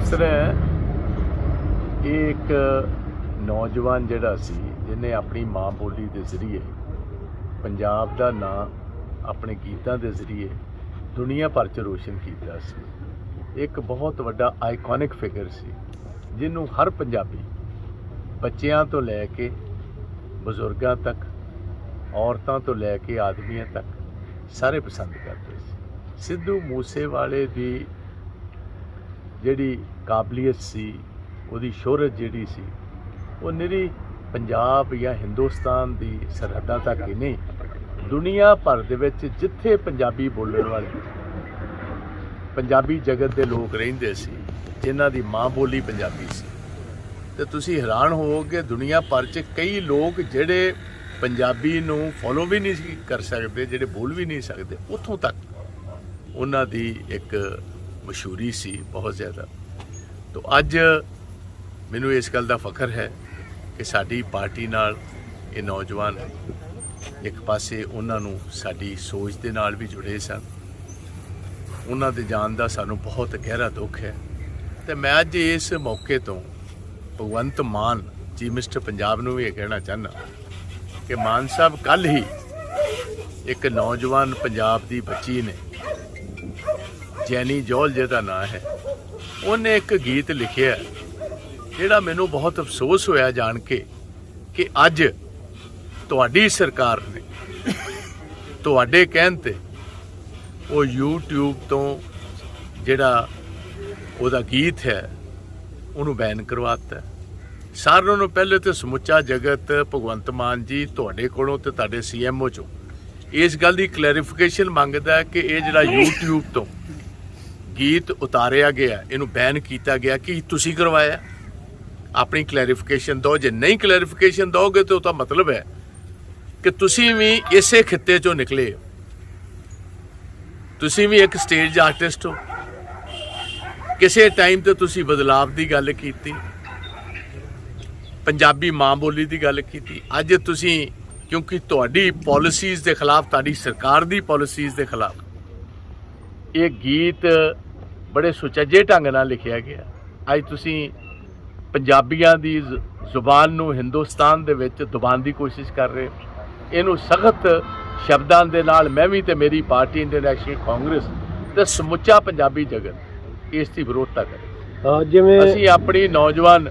ਗੱਲ ਹੈ। ਇਹ ਇੱਕ ਨੌਜਵਾਨ ਜਿਹੜਾ ਸੀ, ਜਿਹਨੇ ਆਪਣੀ ਮਾਂ ਬੋਲੀ ਦੇ ਜ਼ਰੀਏ ਪੰਜਾਬ ਦਾ ਨਾਂ ਆਪਣੇ ਗੀਤਾਂ ਦੇ ਜ਼ਰੀਏ ਦੁਨੀਆ ਭਰ 'ਚ ਰੋਸ਼ਨ ਕੀਤਾ ਸੀ। ਇੱਕ ਬਹੁਤ ਵੱਡਾ ਆਈਕੋਨਿਕ ਫਿਗਰ ਸੀ, ਜਿਹਨੂੰ ਹਰ ਪੰਜਾਬੀ ਬੱਚਿਆਂ ਤੋਂ ਲੈ ਕੇ ਬਜ਼ੁਰਗਾਂ ਤੱਕ, ਔਰਤਾਂ ਤੋਂ ਲੈ ਕੇ ਆਦਮੀਆਂ ਤੱਕ ਸਾਰੇ ਪਸੰਦ ਕਰਦੇ ਸੀ। ਸਿੱਧੂ ਮੂਸੇਵਾਲੇ ਦੀ ਜਿਹੜੀ ਕਾਬਲੀਅਤ ਸੀ, ਉਹਦੀ ਸ਼ੋਹਰਤ ਜਿਹੜੀ ਸੀ, ਉਹ ਨਿਰੀ ਪੰਜਾਬ ਜਾਂ ਹਿੰਦੁਸਤਾਨ ਦੀ ਸਰਹੱਦਾਂ ਤੱਕ ਹੀ ਨਹੀਂ, ਦੁਨੀਆ ਭਰ ਦੇ ਵਿੱਚ ਜਿੱਥੇ ਪੰਜਾਬੀ ਬੋਲਣ ਵਾਲੇ, ਪੰਜਾਬੀ ਜਗਤ ਦੇ ਲੋਕ ਰਹਿੰਦੇ ਸੀ, ਜਿਨ੍ਹਾਂ ਦੀ ਮਾਂ ਬੋਲੀ ਪੰਜਾਬੀ ਸੀ। ਤੇ ਤੁਸੀਂ ਹੈਰਾਨ ਹੋਵੋਗੇ, ਦੁਨੀਆ ਭਰ 'ਚ ਕਈ ਲੋਕ ਜਿਹੜੇ ਪੰਜਾਬੀ ਨੂੰ ਫੋਲੋ ਵੀ ਨਹੀਂ ਸੀ ਕਰ ਸਕਦੇ, ਜਿਹੜੇ ਬੋਲ ਵੀ ਨਹੀਂ ਸਕਦੇ, ਉੱਥੋਂ ਤੱਕ ਉਹਨਾਂ ਦੀ ਇੱਕ ਮਸ਼ਹੂਰੀ ਸੀ, ਬਹੁਤ ਜ਼ਿਆਦਾ। ਤੋਂ ਅੱਜ ਮੈਨੂੰ ਇਸ ਗੱਲ ਦਾ ਫਖਰ ਹੈ ਕਿ ਸਾਡੀ ਪਾਰਟੀ ਨਾਲ ਇਹ ਨੌਜਵਾਨ ਇੱਕ ਪਾਸੇ ਉਹਨਾਂ ਨੂੰ ਸਾਡੀ ਸੋਚ ਦੇ ਨਾਲ ਵੀ ਜੁੜੇ ਸਨ। ਉਹਨਾਂ ਦੇ ਜਾਣ ਦਾ ਸਾਨੂੰ ਬਹੁਤ ਗਹਿਰਾ ਦੁੱਖ ਹੈ। ਤੇ ਮੈਂ ਅੱਜ ਇਸ ਮੌਕੇ ਤੋਂ ਭਗਵੰਤ ਮਾਨ ਚੀਫ ਮਿਸਟਰ ਪੰਜਾਬ ਨੂੰ ਵੀ ਇਹ ਕਹਿਣਾ ਚਾਹੁੰਦਾ ਕਿ ਮਾਨ ਸਾਹਿਬ ਕੱਲ ਹੀ ਇੱਕ ਨੌਜਵਾਨ ਪੰਜਾਬ ਦੀ ਬੱਚੀ ਨੇ ਜੈਨੀ ਜੋਲ ਜਿਹਦਾ ਨਾਂ ਹੈ, ਉਹਨੇ ਇੱਕ ਗੀਤ ਲਿਖਿਆ ਜਿਹੜਾ ਮੈਨੂੰ ਬਹੁਤ ਅਫਸੋਸ ਹੋਇਆ ਜਾਣ ਕੇ, ਕਿ ਅੱਜ ਤੁਹਾਡੀ ਸਰਕਾਰ ਨੇ ਤੁਹਾਡੇ ਕਹਿਣ ਤੇ ਉਹ YouTube ਤੋਂ ਜਿਹੜਾ ਉਹਦਾ ਗੀਤ ਹੈ, ਉਹਨੂੰ ਬੈਨ ਕਰਵਾਤਾ ਸਾਰਿਆਂ ਨੂੰ ਪਹਿਲੇ ਤੇ ਸਮੁੱਚਾ ਜਗਤ, ਭਗਵੰਤ ਮਾਨ ਜੀ ਤੁਹਾਡੇ ਕੋਲੋਂ ਤੇ ਤੁਹਾਡੇ ਸੀਐਮਓ ਚੋਂ ਇਸ ਗੱਲ ਦੀ ਕਲੈਰੀਫਿਕੇਸ਼ਨ ਮੰਗਦਾ ਕਿ ਇਹ ਜਿਹੜਾ YouTube ਤੋਂ ਗੀਤ ਉਤਾਰਿਆ ਗਿਆ, ਇਹਨੂੰ ਬੈਨ ਕੀਤਾ ਗਿਆ, ਕਿ ਤੁਸੀਂ ਕਰਵਾਇਆ? ਆਪਣੀ ਕਲੈਰੀਫਿਕੇਸ਼ਨ ਦਿਓ, ਜੇ ਨਹੀਂ ਕਲੈਰੀਫਿਕੇਸ਼ਨ ਦਿਓਗੇ ਤਾਂ ਉਹਦਾ ਮਤਲਬ ਹੈ ਕਿ ਤੁਸੀਂ ਵੀ ਇਸੇ ਖਿੱਤੇ ਚੋਂ ਨਿਕਲੇ ਹੋ। ਤੁਸੀਂ ਵੀ ਇੱਕ ਸਟੇਜ ਆਰਟਿਸਟ ਹੋ। ਕਿਸੇ ਟਾਈਮ ਤੇ ਤੁਸੀਂ ਬਦਲਾਵ ਦੀ ਗੱਲ ਕੀਤੀ, ਪੰਜਾਬੀ ਮਾਂ ਬੋਲੀ ਦੀ ਗੱਲ ਕੀਤੀ। ਅੱਜ ਤੁਸੀਂ, ਕਿਉਂਕਿ ਤੁਹਾਡੀ ਪਾਲਿਸੀਜ਼ ਦੇ ਖਿਲਾਫ, ਤੁਹਾਡੀ ਸਰਕਾਰ ਦੀ ਪਾਲਿਸੀਜ਼ ਦੇ ਖਿਲਾਫ ਇਹ ਗੀਤ ਬੜੇ ਸੁਚੱਜੇ ਢੰਗ ਨਾਲ ਲਿਖਿਆ ਗਿਆ। ਅੱਜ ਤੁਸੀਂ ਪੰਜਾਬੀਆਂ ਦੀ ਜ਼ੁਬਾਨ ਨੂੰ ਹਿੰਦੁਸਤਾਨ ਦੇ ਵਿੱਚ ਦਬਾਉਣ ਦੀ ਕੋਸ਼ਿਸ਼ ਕਰ ਰਹੇ ਇਹਨੂੰ ਸਖਤ ਸ਼ਬਦਾਂ ਦੇ ਨਾਲ ਮੈਂ ਵੀ ਤੇ ਮੇਰੀ ਪਾਰਟੀ ਇੰਡੀਅਨ ਨੈਸ਼ਨਲ ਕਾਂਗਰਸ ਤੇ ਸਮੁੱਚਾ ਪੰਜਾਬੀ ਜਗਤ ਇਸ ਦੀ ਵਿਰੋਧਤਾ ਕਰੇ। ਜਿਵੇਂ ਅਸੀਂ ਆਪਣੀ ਨੌਜਵਾਨ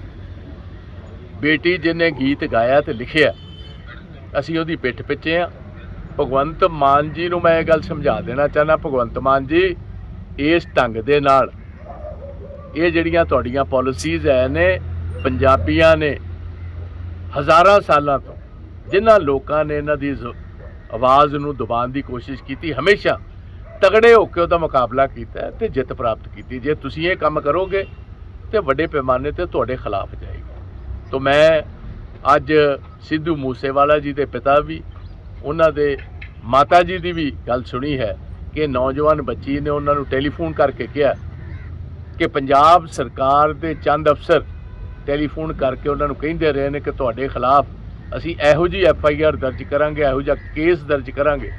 ਬੇਟੀ ਜਿਹਨੇ ਗੀਤ ਗਾਇਆ ਤੇ ਲਿਖਿਆ ਅਸੀਂ ਉਹਦੀ ਪਿੱਠ ਪਿੱਛੇ ਆ। ਭਗਵੰਤ ਮਾਨ ਜੀ ਨੂੰ ਮੈਂ ਇਹ ਗੱਲ ਸਮਝਾ ਦੇਣਾ ਚਾਹਨਾ ਭਗਵੰਤ ਮਾਨ ਜੀ ਇਸ ਢੰਗ ਦੇ ਨਾਲ। ਇਹ ਜਿਹੜੀਆਂ ਤੁਹਾਡੀਆਂ ਪਾਲਿਸੀਜ਼ ਹੈ ਨੇ ਪੰਜਾਬੀਆਂ ਨੇ ਹਜ਼ਾਰਾਂ ਸਾਲਾਂ ਤੋਂ ਜਿਨ੍ਹਾਂ ਲੋਕਾਂ ਨੇ ਇਹਨਾਂ ਦੀ ਆਵਾਜ਼ ਨੂੰ ਦਬਾਉਣ ਦੀ ਕੋਸ਼ਿਸ਼ ਕੀਤੀ, ਹਮੇਸ਼ਾ ਤਗੜੇ ਹੋ ਕੇ ਉਹਦਾ ਮੁਕਾਬਲਾ ਕੀਤਾ ਹੈ ਤੇ ਜਿੱਤ ਪ੍ਰਾਪਤ ਕੀਤੀ। ਜੇ ਤੁਸੀਂ ਇਹ ਕੰਮ ਕਰੋਗੇ ਤੇ ਵੱਡੇ ਪੈਮਾਨੇ ਤੇ ਤੁਹਾਡੇ ਖਿਲਾਫ ਜਾਏਗੀ। ਤੋਂ ਮੈਂ ਅੱਜ ਸਿੱਧੂ ਮੂਸੇਵਾਲਾ ਜੀ ਦੇ ਪਿਤਾ ਵੀ, ਉਹਨਾਂ ਦੇ ਮਾਤਾ ਜੀ ਦੀ ਵੀ ਗੱਲ ਸੁਣੀ ਹੈ। ਕਿ ਨੌਜਵਾਨ ਬੱਚੀ ਨੇ ਉਹਨਾਂ ਨੂੰ ਟੈਲੀਫੋਨ ਕਰਕੇ ਕਿਹਾ ਕਿ ਪੰਜਾਬ ਸਰਕਾਰ ਦੇ ਚੰਦ ਅਫਸਰ ਟੈਲੀਫੋਨ ਕਰਕੇ ਉਹਨਾਂ ਨੂੰ ਕਹਿੰਦੇ ਰਹੇ ਨੇ ਕਿ ਤੁਹਾਡੇ ਖਿਲਾਫ ਅਸੀਂ ਇਹੋ ਜਿਹੀ ਐਫ ਆਈ ਆਰ ਦਰਜ ਕਰਾਂਗੇ, ਇਹੋ ਜਿਹਾ ਕੇਸ ਦਰਜ ਕਰਾਂਗੇ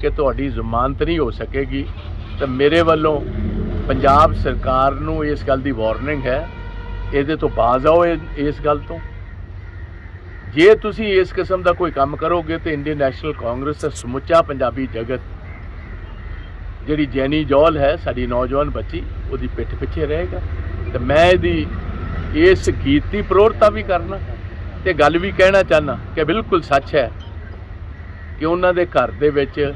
ਕਿ ਤੁਹਾਡੀ ਜ਼ਮਾਨਤ ਨਹੀਂ ਹੋ ਸਕੇਗੀ। ਤਾਂ ਮੇਰੇ ਵੱਲੋਂ ਪੰਜਾਬ ਸਰਕਾਰ ਨੂੰ ਇਸ ਗੱਲ ਦੀ ਵਾਰਨਿੰਗ ਹੈ, ਇਹਦੇ ਤੋਂ ਬਾਜ਼ ਆਓ ਇਹ- ਇਸ ਗੱਲ ਤੋਂ। ਜੇ ਤੁਸੀਂ ਇਸ ਕਿਸਮ ਦਾ ਕੋਈ ਕੰਮ ਕਰੋਗੇ ਤੇ ਇੰਡੀਅਨ ਨੈਸ਼ਨਲ ਕਾਂਗਰਸ ਦਾ ਸਮੁੱਚਾ ਪੰਜਾਬੀ ਜਗਤ ਜਿਹੜੀ ਜੈਨੀ ਜੌਲ ਹੈ, ਸਾਡੀ ਨੌਜਵਾਨ ਬੱਚੀ, ਉਹਦੀ ਪਿੱਠ ਪਿੱਛੇ ਰਹੇਗਾ। ਤੇ ਮੈਂ ਇਹਦੀ ਇਸ ਗੀਤ ਦੀ ਪ੍ਰੋੜਤਾ ਵੀ ਕਰਨਾ। ਤੇ ਗੱਲ ਵੀ ਕਹਿਣਾ ਚਾਹਨਾ ਕਿ ਬਿਲਕੁਲ ਸੱਚ ਹੈ ਕਿ ਉਹਨਾਂ ਦੇ ਘਰ ਦੇ ਵਿੱਚ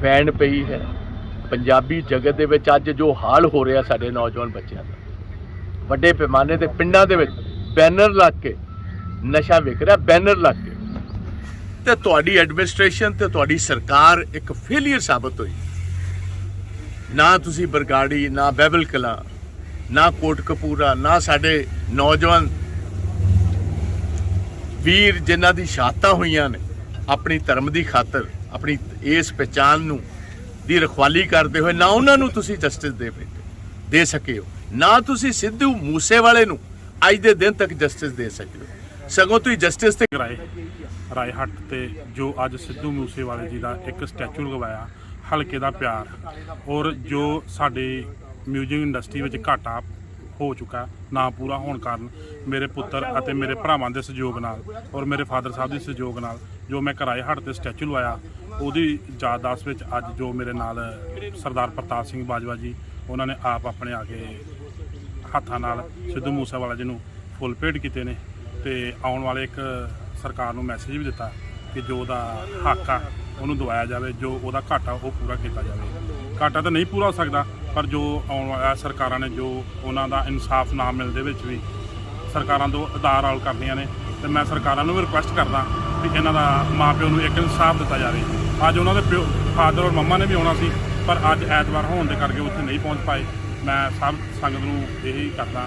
ਵੈਣ ਪਈ ਹੈ। ਪੰਜਾਬੀ ਜਗਤ ਦੇ ਵਿੱਚ ਅੱਜ ਜੋ ਹਾਲ ਹੋ ਰਿਹਾ ਸਾਡੇ ਨੌਜਵਾਨ ਬੱਚਿਆਂ ਦਾ। ਵੱਡੇ ਪੈਮਾਨੇ ਤੇ ਪਿੰਡਾਂ ਦੇ ਵਿੱਚ ਬੈਨਰ ਲੱਗ ਕੇ ਨਸ਼ਾ ਵਿਕ ਰਿਹਾ, ਬੈਨਰ ਲੱਗ ਕੇ। ਤੇ ਤੁਹਾਡੀ ਐਡਮਿਨਿਸਟ੍ਰੇਸ਼ਨ ਤੇ ਤੁਹਾਡੀ ਸਰਕਾਰ ਇੱਕ ਫੇਲਿਅਰ ਸਾਬਤ ਹੋਈ। ਨਾ ਤੁਸੀਂ ਬਰਗਾੜੀ, ਨਾ ਬੈਬਲ ਕਲਾ, ਨਾ ਕੋਟ ਕਪੂਰਾ, ਨਾ ਸਾਡੇ ਨੌਜਵਾਨ ਵੀਰ ਜਿਨ੍ਹਾਂ ਦੀ ਸ਼ਹਾਦਤਾਂ ਹੋਈਆਂ ਨੇ, ਆਪਣੀ ਧਰਮ ਦੀ ਖਾਤਰ, ਆਪਣੀ ਇਸ ਪਛਾਣ ਨੂੰ ਦੀ ਰਖਵਾਲੀ ਕਰਦੇ ਹੋਏ, ਨਾ ਉਹਨਾਂ ਨੂੰ ਤੁਸੀਂ ਜਸਟਿਸ ਦੇ ਬੈਠੇ ਦੇ ਸਕੇ ਹੋ। ਨਾ ਤੁਸੀਂ ਸਿੱਧੂ ਮੂਸੇ ਵਾਲੇ ਨੂੰ ਅੱਜ ਦੇ ਦਿਨ ਤੱਕ ਜਸਟਿਸ ਦੇ ਸਕੇ ਹੋ। ਸਗੋਂ ਤੁਸੀਂ ਜਸਟਿਸ ਤੇ ਰਾਏ ਰਾਏਹੱਟ ਤੇ ਜੋ ਅੱਜ ਸਿੱਧੂ ਮੂਸੇਵਾਲੇ ਜੀ ਦਾ ਇੱਕ ਸਟੈਚੂ ਲਗਵਾਇਆ ਹਲਕੇ ਦਾ ਪਿਆਰ ਔਰ ਜੋ ਸਾਡੇ ਮਿਊਜ਼ਿਕ ਇੰਡਸਟਰੀ ਵਿੱਚ ਘਾਟਾ ਹੋ ਚੁੱਕਾ ਨਾ ਪੂਰਾ ਹੋਣ ਕਾਰਨ ਮੇਰੇ ਪੁੱਤਰ ਅਤੇ ਮੇਰੇ ਭਰਾਵਾਂ ਦੇ ਸਹਿਯੋਗ ਨਾਲ ਔਰ ਮੇਰੇ ਫਾਦਰ ਸਾਹਿਬ ਦੇ ਸਹਿਯੋਗ ਨਾਲ ਜੋ ਮੈਂ ਕਿਰਾਏ ਹੱਟ ਤੇ ਸਟੈਚੂ ਲਵਾਇਆ, ਉਹਦੀ ਯਾਦਦਾਸ਼ਤ ਵਿੱਚ ਅੱਜ ਜੋ ਮੇਰੇ ਨਾਲ ਸਰਦਾਰ ਪ੍ਰਤਾਪ ਸਿੰਘ ਬਾਜਵਾ ਜੀ, ਉਹਨਾਂ ਨੇ ਆਪ ਆਪਣੇ ਆ ਕੇ ਹੱਥਾਂ ਨਾਲ ਸਿੱਧੂ ਮੂਸੇਵਾਲਾ ਜੀ ਨੂੰ ਫੁੱਲ ਭੇਟ ਕੀਤੇ ਨੇ ਤੇ ਆਉਣ ਵਾਲੇ ਇੱਕ ਸਰਕਾਰ ਨੂੰ ਮੈਸੇਜ ਵੀ ਦਿੱਤਾ ਕਿ ਜੋ ਉਹਦਾ ਹੱਕ ਆ ਉਹਨੂੰ ਦਵਾਇਆ ਜਾਵੇ, ਜੋ ਉਹਦਾ ਘਾਟਾ ਉਹ ਪੂਰਾ ਕੀਤਾ ਜਾਵੇ। ਘਾਟਾ ਤਾਂ ਨਹੀਂ ਪੂਰਾ ਹੋ ਸਕਦਾ, ਪਰ ਜੋ ਆਉਣ ਵਾਲਾ ਸਰਕਾਰਾਂ ਨੇ ਜੋ ਉਹਨਾਂ ਦਾ ਇਨਸਾਫ ਨਾ ਮਿਲਦੇ ਵਿੱਚ ਵੀ ਸਰਕਾਰਾਂ ਤੋਂ ਆਧਾਰ ਆਲ ਕਰਦੀਆਂ ਨੇ। ਤੇ ਮੈਂ ਸਰਕਾਰਾਂ ਨੂੰ ਵੀ ਰਿਕੁਐਸਟ ਕਰਦਾ ਵੀ ਇਹਨਾਂ ਦਾ ਮਾਪਿਓ ਨੂੰ ਇੱਕ ਇਨਸਾਫ ਦਿੱਤਾ ਜਾਵੇ। ਅੱਜ ਉਹਨਾਂ ਦੇ ਪਿਓ ਫਾਦਰ ਔਰ ਮੰਮਾ ਨੇ ਵੀ ਆਉਣਾ ਸੀ, ਪਰ ਅੱਜ ਐਤਵਾਰ ਹੋਣ ਦੇ ਕਰਕੇ ਉੱਥੇ ਨਹੀਂ ਪਹੁੰਚ ਪਾਏ। ਮੈਂ ਸਭ ਸੰਗਤ ਨੂੰ ਇਹੀ ਕਰਦਾ